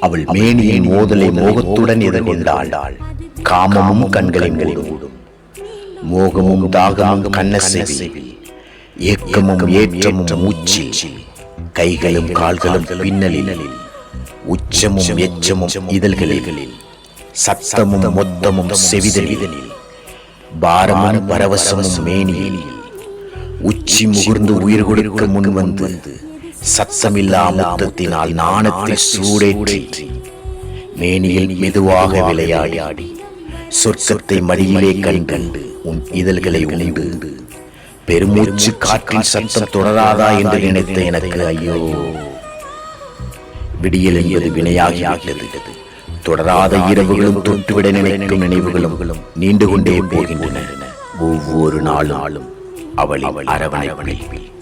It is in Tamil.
அவள் மேனியின் மோதலை மோகத்துடன் எதிர்கொண்டாள். காமமும் கண்களை மூடும் மோகமும் தாகமும் கண்ணசேவி. ஏக்கமும் ஏற்றமும் மூச்சு. கைகளும் கால்களும் பின்னலில். உச்சமும் எச்சமும் இதழ்களில். சத்தமும் மொத்தமும் செவிதலில் பாரமான பரவசமும் மேனியில். உச்சி முகர்ந்து உயிர் கொடுக்க முன் வந்து சத்தமில்லா முத்தத்தினால் நாணத்தை சூடேற்றி மேனியில் மெதுவாக விளையாடி சொர்க்கத்தை மடியிலே கண்டு உன் இதழ்களை உண்டு. பெருமூச்சு காற்றில் சத்தம் தொடராதா என்று நினைத்த எனக்கு ஐயோ. விடியல் என்பது வினையாகிவிட்டது. தொடராத இரவுகளும் தொட்டுவிட நினைக்கும் நினைவுகளும் நீண்டு கொண்டே போகின்றன. ஒவ்வொரு நாளும் அவள் அவளின் அரவணைப்பில்.